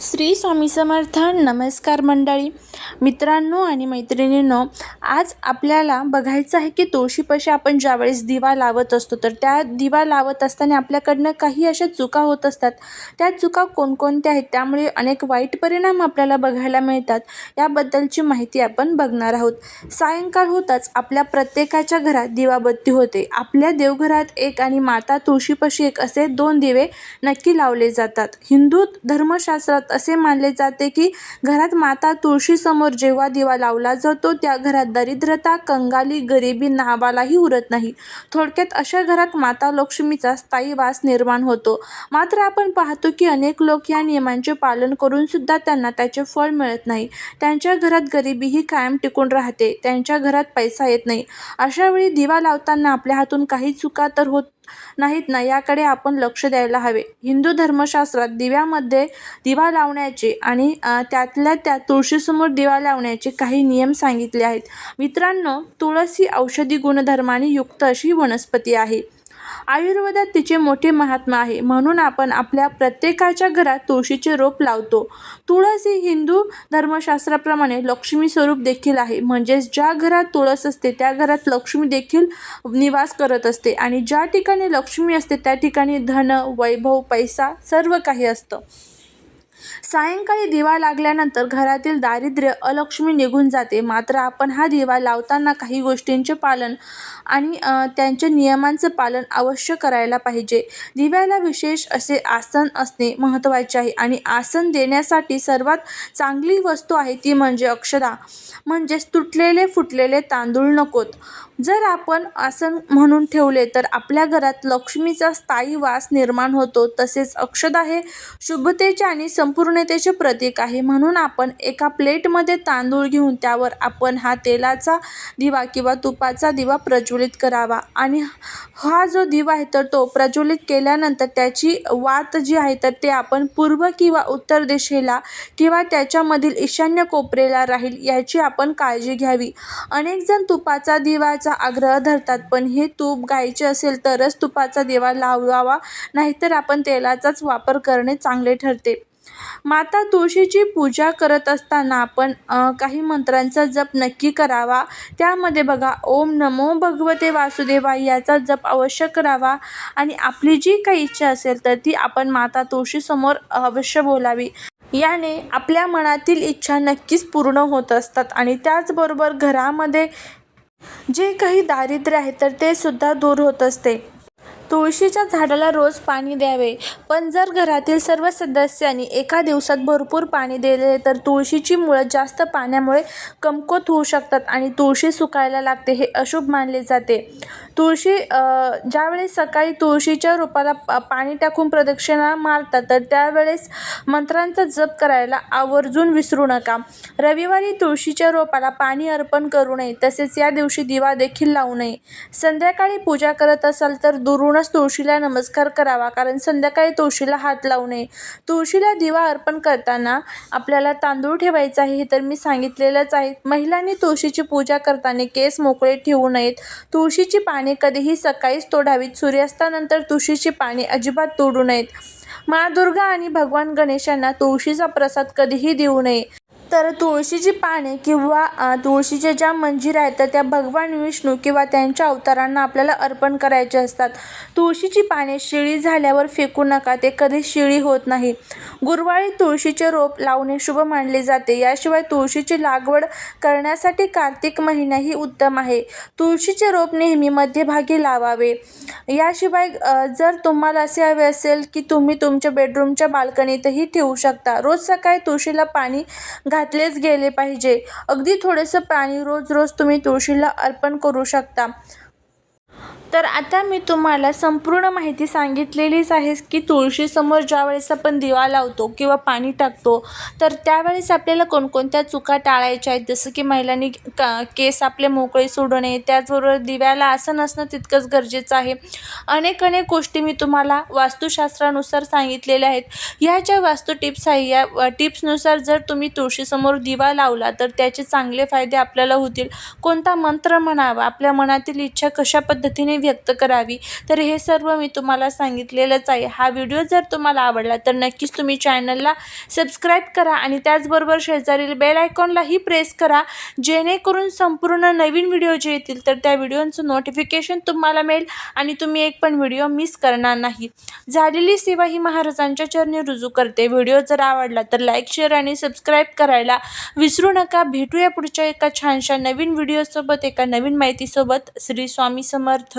श्री स्वामी समर्थ नमस्कार मंडळी. मित्रांनो आणि मैत्रिणींनो आज आपल्याला बघायचं आहे की तुळशीपाशी आपण ज्यावेळेस दिवा लावत असतो तर त्या दिवा लावत असताना आपल्याकडनं काही अशा चुका होत असतात. त्या चुका कोणकोणत्या आहेत? त्यामुळे अनेक वाईट परिणाम आपल्याला बघायला मिळतात. याबद्दलची माहिती आपण बघणार आहोत. सायंकाळ होताच आपल्या प्रत्येकाच्या घरात दिवाबत्ती होते. आपल्या देवघरात एक आणि माता तुळशीपाशी एक असे दोन दिवे नक्की लावले जातात. हिंदू धर्मशास्त्रात असे मानले जाते की घरात माता तुळशीसमोर जेव्हा दिवा लावला जातो त्या घरात दरिद्रता कंगाली गरिबी नावालाही उरत नाही. थोडक्यात अशा घरात माता लक्ष्मीचा स्थायी वास निर्माण होतो. मात्र आपण पाहतो की अनेक लोक या नियमांचे पालन करून सुद्धा त्यांना त्याचे फळ मिळत नाही. त्यांच्या घरात गरिबीही कायम टिकून राहते. त्यांच्या घरात पैसा येत नाही. अशावेळी दिवा लावताना आपल्या हातून काही चुका तर होत नाहीत ना. याकडे आपण लक्ष द्यायला हवे. हिंदू धर्मशास्त्रात दिव्यामध्ये दिवा लावण्याचे आणि त्यातल्या त्यात तुळशीसमोर दिवा लावण्याचे काही नियम सांगितले आहेत. मित्रांनो तुळस ही औषधी गुणधर्माने युक्त अशी वनस्पती आहे. आयुर्वेदात तिचे मोठे महात्मा आहे. म्हणून आपण आपल्या प्रत्येकाच्या घरात तुळशीचे रोप लावतो. तुळस ही हिंदू धर्मशास्त्राप्रमाणे लक्ष्मी स्वरूप देखील आहे. म्हणजेच ज्या घरात तुळस असते त्या घरात लक्ष्मी देखील निवास करत असते. आणि ज्या ठिकाणी लक्ष्मी असते त्या ठिकाणी धन वैभव पैसा सर्व काही असतं. सायंकाळी दिवा लागल्यानंतर घरातील दारिद्र्य अलक्ष्मी निघून जाते. मात्र आपण हा दिवा लावताना काही गोष्टींचे पालन आणि त्यांच्या नियमांचं पालन अवश्य करायला पाहिजे. दिव्याला विशेष असे आसन असणे महत्त्वाचे आहे आणि आसन देण्यासाठी सर्वात चांगली वस्तू आहे ती म्हणजे अक्षदा. म्हणजेच तुटलेले फुटलेले तांदूळ नकोत. जर आपण आसन म्हणून ठेवले तर आपल्या घरात लक्ष्मीचा स्थायी वास निर्माण होतो. तसेच अक्षदा हे शुभतेचे आणि संपूर्णतेचे प्रतीक आहे. म्हणून आपण एका प्लेटमध्ये तांदूळ घेऊन त्यावर आपण हा तेलाचा दिवा किंवा तुपाचा दिवा प्रज्वलित करावा. आणि हा जो दिवा आहे तर तो प्रज्वलित केल्यानंतर त्याची वात जी आहे तर ते आपण पूर्व किंवा उत्तर दिशेला किंवा त्याच्यामधील ईशान्य कोपरेला राहील याची आपण काळजी घ्यावी. अनेक जण तुपाचा दिवाचा आग्रह धरतात पण हे तूप गायचे असेल तरच तुपाचा दिवा लावावा नाहीतर आपण तेलाचाच वापर करणे चांगले ठरते. माता तुळशीची पूजा करत असताना आपण काही मंत्रांचा जप नक्की करावा. त्यामध्ये बघा ओम नमो भगवते वासुदेवाय याचा जप अवश्य करावा. आणि आपली जी काही इच्छा असेल तर ती आपण माता तुळशीसमोर अवश्य बोलावी. याने आपल्या मनातील इच्छा नक्कीच पूर्ण होत असतात. आणि त्याचबरोबर घरामध्ये जे काही दारिद्र्य आहे तर ते सुद्धा दूर होत असते. तुळशीच्या झाडाला रोज पाणी द्यावे. पण जर घरातील सर्व सदस्यांनी एका दिवसात भरपूर पाणी दिले तर तुळशीची मुळं जास्त पाण्यामुळे कमकुवत होऊ शकतात आणि तुळशी सुकायला लागते हे अशुभ मानले जाते. तुळशी ज्यावेळेस सकाळी तुळशीच्या रोपाला पाणी टाकून प्रदक्षिणा मारतात तर त्यावेळेस मंत्रांचा जप करायला आवर्जून विसरू नका. रविवारी तुळशीच्या रोपाला पाणी अर्पण करू नये तसेच या दिवशी दिवा देखील लावू नये. संध्याकाळी पूजा करत असाल तर दुरूनच तुळशीला नमस्कार करावा कारण संध्याकाळी तुळशीला हात लावू नये तुळशीला दिवा अर्पण करताना आपल्याला तांदूळ ठेवायचा आहे हे तर मी सांगितलेलंच आहे. महिलांनी तुळशीची पूजा करताना केस मोकळे ठेवू नयेत. तुळशीची पाने कधीही सकाळीच तोडावीत. सूर्यास्तानंतर तुळशीची पाने अजिबात तोडू नयेत. मा दुर्गा आणि भगवान गणेशांना तुळशीचा प्रसाद कधीही देऊ नये. तर तुळशीची पाने किंवा तुळशीच्या ज्या मंजिरा आहेत तर त्या भगवान विष्णू किंवा त्यांच्या अवतारांना आपल्याला अर्पण करायचे असतात. तुळशीची पाने शिळी झाल्यावर फेकू नका ते कधी शिळी होत नाही. गुरुवारी तुळशीचे रोप लावणे शुभ मानले जाते. याशिवाय तुळशीची लागवड करण्यासाठी कार्तिक महिनाही उत्तम आहे. तुळशीचे रोप नेहमी मध्यभागी लावावे. याशिवाय जर तुम्हाला असे हवे असेल की तुम्ही तुमच्या बेडरूमच्या बाल्कनीतही ठेवू शकता. रोज सकाळी तुळशीला पाणी घातलेच गेले पाहिजे. अगदी थोडंसं पाणी रोज रोज तुम्ही तुळशीला अर्पण करू शकता. तर आता मी तुम्हाला संपूर्ण माहिती सांगितलेलीच आहे की तुळशीसमोर ज्यावेळेस आपण दिवा लावतो किंवा पाणी टाकतो तर त्यावेळेस आपल्याला कोणकोणत्या चुका टाळायच्या आहेत? जसं की महिलांनी का केस आपले मोकळे सोडू नये त्याचबरोबर दिव्याला आसन असणं तितकंच गरजेचं आहे. अनेक अनेक गोष्टी मी तुम्हाला वास्तुशास्त्रानुसार सांगितलेल्या आहेत. ह्या ज्या वास्तू टिप्स आहे या टिप्सनुसार जर तुम्ही तुळशीसमोर दिवा लावला तर त्याचे चांगले फायदे आपल्याला होतील. कोणता मंत्र म्हणावा? आपल्या मनातील इच्छा कशा पद्धतीने व्यक्त करावी. तर हे सर्व मी तुम्हाला सांगितलेलंच आहे. हा व्हिडिओ जर तुम्हाला आवडला तर नक्कीच तुम्ही चॅनलला सबस्क्राईब करा आणि त्याचबरोबर शेजारील बेल आयकॉनलाही प्रेस करा. जेणेकरून संपूर्ण नवीन व्हिडिओ जे येतील तर त्या व्हिडिओचं नोटिफिकेशन तुम्हाला मिळेल आणि तुम्ही एक पण व्हिडिओ मिस करणार नाही. झालेली सेवा ही महाराजांच्या चरणी रुजू करते. व्हिडिओ जर आवडला तर लाईक शेअर आणि सबस्क्राईब करायला विसरू नका. भेटूया पुढच्या एका छानशा नवीन व्हिडिओसोबत एका नवीन माहितीसोबत. श्री स्वामी समर्थ.